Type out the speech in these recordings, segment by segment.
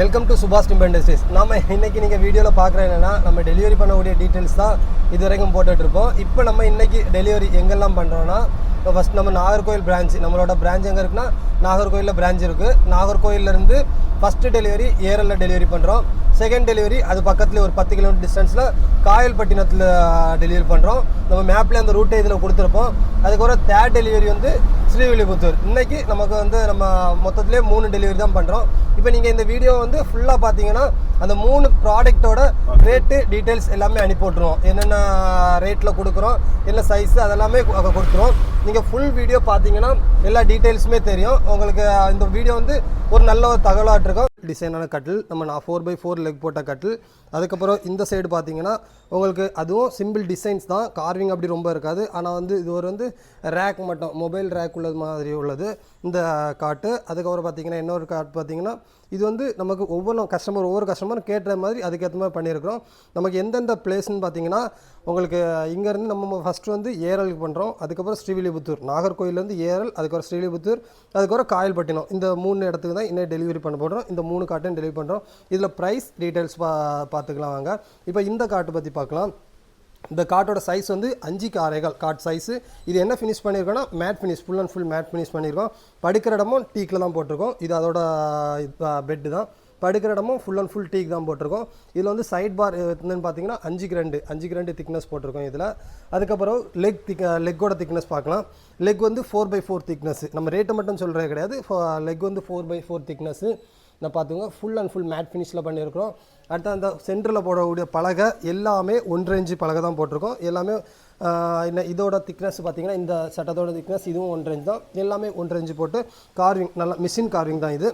Welcome to Subash timber industries நம்ம இன்னைக்கு நீங்கள் வீடியோவில் பார்க்குற என்னன்னா நம்ம டெலிவரி பண்ணக்கூடிய டீட்டெயில்ஸ் தான் இது வரைக்கும் போட்டுட்ருப்போம் இப்போ நம்ம இன்றைக்கி டெலிவரி எங்கெல்லாம் பண்ணுறோன்னா இப்போ ஃபஸ்ட் நம்ம நாகர்கோவில் பிரான்ச் நம்மளோட பிரான்ச் எங்கே இருக்குன்னா நாகர்கோவிலில் பிரான்ச் இருக்குது நாகர்கோவிலேருந்து ஃபஸ்ட்டு டெலிவரி ஏரலில் டெலிவரி பண்ணுறோம் செகண்ட் டெலிவரி அது பக்கத்தில் ஒரு பத்து கிலோமீட்டர் டிஸ்டன்ஸில் காயல்பட்டினத்தில் டெலிவரி பண்ணுறோம் நம்ம மேப்பில் அந்த ரூட்டை இதில் கொடுத்துருப்போம். அதுக்கப்புறம் தேர்ட் டெலிவரி வந்து ஸ்ரீவில்லிபுத்தூர். இன்றைக்கி நமக்கு வந்து நம்ம மொத்தத்திலே மூணு டெலிவரி தான் பண்ணுறோம் இப்போ நீங்கள் இந்த வீடியோ வந்து ஃபுல்லாக பார்த்தீங்கன்னா அந்த மூணு ப்ராடக்ட்டோட ரேட்டு டீட்டெயில்ஸ் எல்லாமே அனுப்பி விட்ருவோம் என்னென்ன ரேட்டில் கொடுக்குறோம் என்ன சைஸ் அதெல்லாமே கொடுத்துருவோம். நீங்கள் ஃபுல் வீடியோ பார்த்தீங்கன்னா எல்லா டீட்டெயில்ஸுமே தெரியும். உங்களுக்கு இந்த வீடியோ வந்து ஒரு நல்ல ஒரு தகவலாக இருக்கும் டிசைனான கட்டில் நம்ம நான் ஃபோர் பை ஃபோர் லெக் போட்ட கட்டில். அதுக்கப்புறம் இந்த சைடு பார்த்தீங்கன்னா உங்களுக்கு அதுவும் சிம்பிள் டிசைன்ஸ் தான். கார்விங் அப்படி ரொம்ப இருக்காது. ஆனால் வந்து இது ஒரு வந்து ரேக் மட்டும் மொபைல் ரேக் உள்ளது மாதிரி உள்ளது. இந்த காட்டு. அதுக்கப்புறம் பார்த்தீங்கன்னா இன்னொரு காட் பார்த்தீங்கன்னா இது வந்து நமக்கு ஒவ்வொரு கஸ்டமர் ஒவ்வொரு கஸ்டமரும் கேட்ட மாதிரி அதுக்கேற்ற மாதிரி பண்ணியிருக்கிறோம். நமக்கு எந்தெந்த பிளேஸ்ன்னு பார்த்தீங்கன்னா உங்களுக்கு இங்கேருந்து நம்ம ஃபஸ்ட்டு வந்து ஏரலுக்கு பண்ணுறோம் அதுக்கப்புறம் ஸ்ரீவில்லிபுத்தூர். நாகர்கோயிலேருந்து ஏரல் அதுக்கப்புறம் ஸ்ரீவில்லிபுத்தூர் அதுக்கப்புறம் காயல்பட்டினம். இந்த மூணு இடத்துக்கு தான் இன்னும் டெலிவரி பண்ண போடுறோம் இந்த மூணு காட்டையும் டெலிவரி பண்ணுறோம் இதில் ப்ரைஸ் டீட்டெயில்ஸ் பா பார்த்துக்கலாம் வாங்க. இப்போ இந்த காட்டு பற்றி பார்க்கலாம். இந்த காட்டோட சைஸ் வந்து அஞ்சுக்கு ஆறேகால் காட் சைஸு இது என்ன finish பண்ணியிருக்கோன்னா matte finish full and full matte finish பண்ணியிருக்கோம் படுக்கிற இடமும் டீக்கில் தான் போட்டிருக்கோம். இது அதோட பெட்டு தான். படுக்கிற இடமும் ஃபுல் அண்ட் ஃபுல் டீக் தான் போட்டிருக்கோம். இதில் வந்து சைட் பார் என்னன்னு பார்த்தீங்கன்னா அஞ்சுக்கு ரெண்டு அஞ்சுக்கு ரெண்டு திக்னஸ் போட்டிருக்கோம் இதில். அதுக்கப்புறம் லெக் திக் லெக்கோட திக்னஸ் பார்க்கலாம். லெக் வந்து ஃபோர் பை ஃபோர் திக்னஸ் நம்ம ரேட்டை மட்டும் சொல்கிறது கிடையாது. லெக் வந்து ஃபோர் பை ஃபோர் திக்னஸ்ஸு நான் பார்த்துங்க ஃபுல் அண்ட் ஃபுல் மேட் ஃபினிஷில் பண்ணியிருக்கிறோம் அடுத்து அந்த சென்டரில் போடக்கூடிய பலகை எல்லாமே ஒன்றரை இன்ச்சு பலகை தான் போட்டிருக்கோம். எல்லாமே என்ன இதோட திக்னஸ் பார்த்தீங்கன்னா இந்த சட்டத்தோட திக்னஸ் இதுவும் ஒன்றரை இன்ச் தான். எல்லாமே ஒன்றரை இன்ச்சு போட்டு கார்விங் நல்லா மிஷின் கார்விங் தான் இது.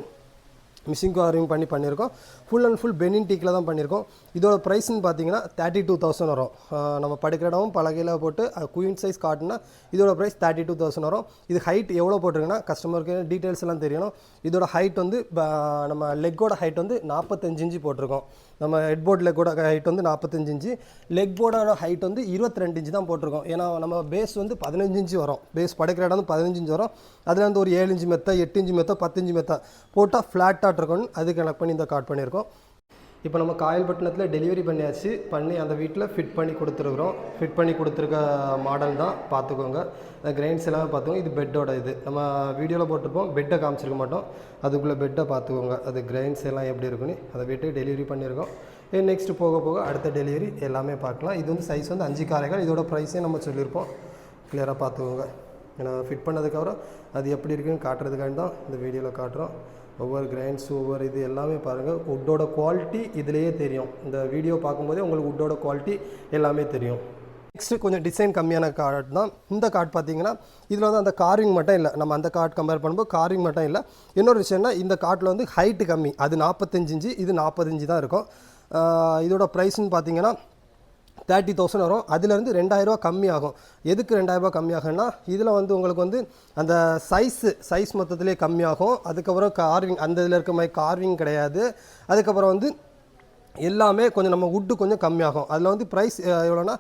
மிஷின் கவரிங் பண்ணி பண்ணியிருக்கோம். ஃபுல் அண்ட் ஃபுல் பெனின் டீக்கில் தான் பண்ணியிருக்கோம். இதோட ப்ரைஸ்னு பார்த்தீங்கன்னா தேர்ட்டி டூ தௌசண்ட் வரும் நம்ம படுக்கிற இடமும் பலகையில் போட்டு குயின் சைஸ் காட்டுனா இதோட ப்ரைஸ் தேர்ட்டி டூ தௌசண்ட் வரும். இது ஹைட் எவ்வளோ போட்டிருக்குன்னா கஸ்டமருக்கு டீட்டெயில்ஸ் எல்லாம் தெரியணும். இதோட ஹைட் வந்து ப- நம்ம லெக்கோட ஹைட் வந்து நாற்பத்தஞ்சு இன்ச்சு போட்டிருக்கோம். நம்ம ஹெட்போர்ட் லெக்கோட ஹைட் வந்து நாற்பத்தஞ்சு இன்ச்சு. லெக் போர்டோட ஹைட் வந்து இருபத்தி ரெண்டு இன்ச்சு தான் போட்டிருக்கோம். ஏன்னா நம்ம பேஸ் வந்து பதினஞ்சு இன்ச்சு வரும். பேஸ் படுக்கிற இடம் வந்து பதினஞ்சு இன்ச்சு வரும். அதில் வந்து ஒரு ஏழு இன்ச்சு மெத்த எட்டு இன்ச்சு மெத்த பத்து இன்ச்சு மெத்த போட்டால் ஃப்ளாட்டாக இருக்கணும்னு அது கனெக்ட் பண்ணி இந்த கார்ட் பண்ணியிருக்கோம். இப்போ நம்ம காயல்பட்டினத்தில் டெலிவரி பண்ணியாச்சு. பண்ணி அந்த வீட்டில் ஃபிட் பண்ணி கொடுத்துருக்குறோம். ஃபிட் பண்ணி கொடுத்துருக்க மாடல் தான் பார்த்துக்கோங்க. அந்த கிரைன்ஸ் எல்லாமே பார்த்துக்கோங்க. இது பெட்டோட இது. நம்ம வீடியோவில் போட்டிருப்போம். பெட்டை காமிச்சிருக்க மாட்டோம். அதுக்குள்ளே பெட்டை பார்த்துக்கோங்க. அது கிரைன்ஸ் எல்லாம் எப்படி இருக்குன்னு அதை வீட்டுக்கு டெலிவரி பண்ணியிருக்கோம். நெக்ஸ்ட் போக போக அடுத்த டெலிவரி எல்லாமே பார்க்கலாம். இது வந்து சைஸ் வந்து அஞ்சு காரைகள். இதோட ப்ரைஸே நம்ம சொல்லியிருப்போம். கிளியராக பார்த்துக்கோங்க. ஏன்னா ஃபிட் பண்ணதுக்கப்புறம் அது எப்படி இருக்குன்னு காட்டுறதுக்காண்டி தான் இந்த வீடியோவில் காட்டுறோம். ஒவ்வொரு கிரைண்ட்ஸ் ஒவ்வொரு இது எல்லாமே பாருங்கள் உட்டோட குவாலிட்டி இதுலேயே தெரியும். இந்த வீடியோ பார்க்கும்போதே உங்களுக்கு உட்டோட குவாலிட்டி எல்லாமே தெரியும். நெக்ஸ்ட்டு கொஞ்சம் டிசைன் கம்மியான கார்டு தான். இந்த கார்டு பார்த்தீங்கன்னா இதில் வந்து அந்த காரிங் மட்டும் இல்லை. நம்ம அந்த கார்டு கம்பேர் பண்ணும்போது காரிங் மட்டும் இல்லை. இன்னொரு விஷயம்னா இந்த கார்டில் வந்து ஹைட்டு கம்மி. அது நாற்பத்தஞ்சு இன்ச்சு இது நாற்பத்தஞ்சு தான் இருக்கும். இதோட ப்ரைஸ்னு பார்த்தீங்கன்னா தேர்ட்டி தௌசண்ட் வரும். அதுலேருந்து ரெண்டாயிரரூவா கம்மியாகும். எதுக்கு ரெண்டாயிரரூவா கம்மியாகும்னா இதில் வந்து உங்களுக்கு வந்து அந்த சைஸு சைஸ் மொத்தத்திலே கம்மியாகும். அதுக்கப்புறம் கார்விங் அந்த இதில் இருக்க மாதிரி கார்விங் கிடையாது. அதுக்கப்புறம் வந்து எல்லாமே கொஞ்சம் நம்ம உட்டு கொஞ்சம் கம்மியாகும். அதில் வந்து ப்ரைஸ் எவ்வளோன்னா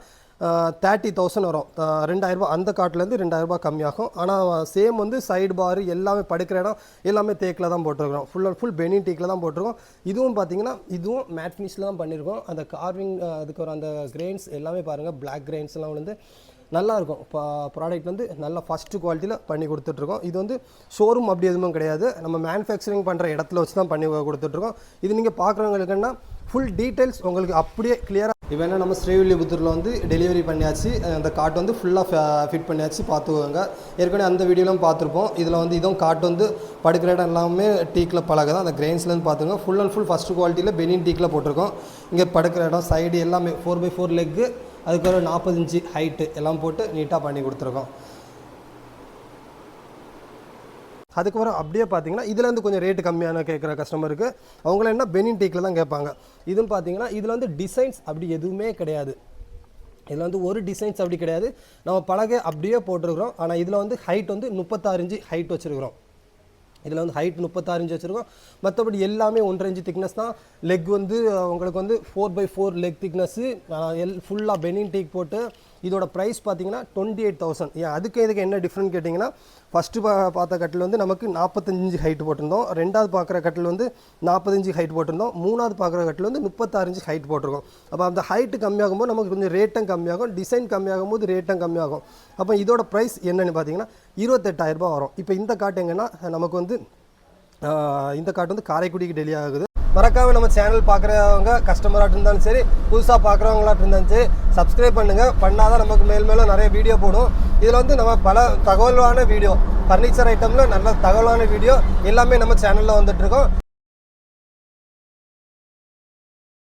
தேர்ட்டி தௌசண்ட் வரும். ரெண்டாயிரரூபா அந்த காட்டிலேருந்து ரெண்டாயிரரூபா கம்மியாகும். ஆனால் சேம் வந்து சைடு பார் எல்லாமே படுக்கிற இடம் எல்லாமே தேக்கில் தான் போட்டிருக்கிறோம். ஃபுல் அண்ட் ஃபுல் பெனின் டீக்கில் தான் போட்டிருக்கோம். இதுவும் பார்த்தீங்கன்னா இதுவும் மேட் ஃபினிஷில் தான் பண்ணியிருக்கோம் அந்த கார்விங் அதுக்கு ஒரு அந்த கிரெயின்ஸ் எல்லாமே பாருங்கள் பிளாக் கிரெயின்ஸ்லாம் வந்து நல்லாயிருக்கும் இப்போ ப்ராடக்ட் வந்து நல்லா ஃபஸ்ட்டு குவாலிட்டியில் பண்ணி கொடுத்துட்ருக்கோம். இது வந்து ஷோரூம் அப்படி எதுவும் கிடையாது. நம்ம மேனுஃபேக்சரிங் பண்ணுற இடத்துல வச்சு தான் பண்ணி கொடுத்துட்ருக்கோம். இது நீங்கள் பார்க்குறவங்களுக்குன்னா ஃபுல் டீட்டெயில்ஸ் உங்களுக்கு அப்படியே கிளியராக இப்போ என்ன நம்ம ஸ்ரீவில்லிபுத்தூரில் வந்து டெலிவரி பண்ணியாச்சு. அந்த காட்டு வந்து ஃபுல்லாக ஃபிட் பண்ணியாச்சு. பார்த்துக்கோங்க. ஏற்கனவே அந்த வீடியோலாம் பார்த்துருப்போம். இதில் வந்து இதுவும் காட்டு வந்து படுக்கிற இடம் எல்லாமே டீக்கில் பழக தான் அந்த கிரெயின்ஸ்லேருந்து பார்த்துங்க ஃபுல் அண்ட் ஃபுல் ஃபஸ்ட்டு குவாலிட்டியில் பெனின் டீக்கில் போட்டிருக்கோம். இங்கே படுக்கிற இடம் சைடு எல்லாமே ஃபோர் பை ஃபோர் லெக்கு அதுக்கப்புறம் நாற்பது இன்ச்சு ஹைட்டு எல்லாம் போட்டு நீட்டாக பண்ணி கொடுத்துருக்கோம். அதுக்கப்புறம் அப்படியே பார்த்தீங்கன்னா இதில் வந்து கொஞ்சம் ரேட்டு கம்மியான கேட்குற கஸ்டமருக்கு அவங்கள என்ன பெனின் டீக்கில் தான் கேட்பாங்க. இதுன்னு பார்த்தீங்கன்னா இதில் வந்து டிசைன்ஸ் அப்படி எதுவுமே கிடையாது. இதில் வந்து ஒரு டிசைன்ஸ் அப்படி கிடையாது. நம்ம பலகை அப்படியே போட்டிருக்கிறோம். ஆனால் இதில் வந்து ஹைட் வந்து முப்பத்தாறு ஹைட் வச்சுருக்கிறோம். இதில் வந்து ஹைட் முப்பத்தாறு இன்ச் வச்சுருக்கோம். மற்றபடி எல்லாமே ஒன்றரை இன்ச்சு திக்னஸ் தான். லெக் வந்து உங்களுக்கு வந்து four by four leg thickness L ஃபுல்லாக பெனின் டீக் போட்டு இதோட ப்ரைஸ் பார்த்தீங்கன்னா டுவெண்ட்டி எயிட் தௌசண்ட் ஏன் அதுக்கு இதுக்கு என்ன டிஃப்ரெண்ட் கேட்டிங்கன்னா ஃபஸ்ட்டு பா பார்த்த கட்டில் வந்து நமக்கு நாற்பத்தஞ்சு ஹைட் போட்டிருந்தோம். ரெண்டாவது பார்க்குற கட்டில் வந்து நாற்பத்தஞ்சு ஹைட் போட்டிருந்தோம். மூணாவது பார்க்குற கட்டில் வந்து முப்பத்தாறு ஹைட் போட்டிருக்கோம். அப்போ அந்த ஹைட்டு கம்மியாகும் போது நமக்கு கொஞ்சம் ரேட்டும் கம்மியாகும். டிசைன் கம்மியாகும் போது ரேட்டும் கம்மியாகும். அப்போ இதோட ப்ரைஸ் என்னென்னு பார்த்தீங்கன்னா இருபத்தெட்டாயிரம் வரும். இப்போ இந்த காட்டு எங்கன்னா நமக்கு வந்து இந்த காட்டு வந்து காரைக்குடிக்கு டெலி ஆகுது. மறக்காம நம்ம சேனல் பார்க்குறவங்க கஸ்டமராக இருந்தாலும் சரி புதுசாக பார்க்குறவங்களாக இருந்தாலும் சரி சப்ஸ்கிரைப் பண்ணுங்கள் பண்ணால் தான் நமக்கு மேல் மேலும் நிறைய வீடியோ போடும். இதில் வந்து நம்ம பல தகவலான வீடியோ ஃபர்னிச்சர் ஐட்டமில் நல்ல தகவலான வீடியோ எல்லாமே நம்ம சேனலில் வந்துட்டுருக்கோம்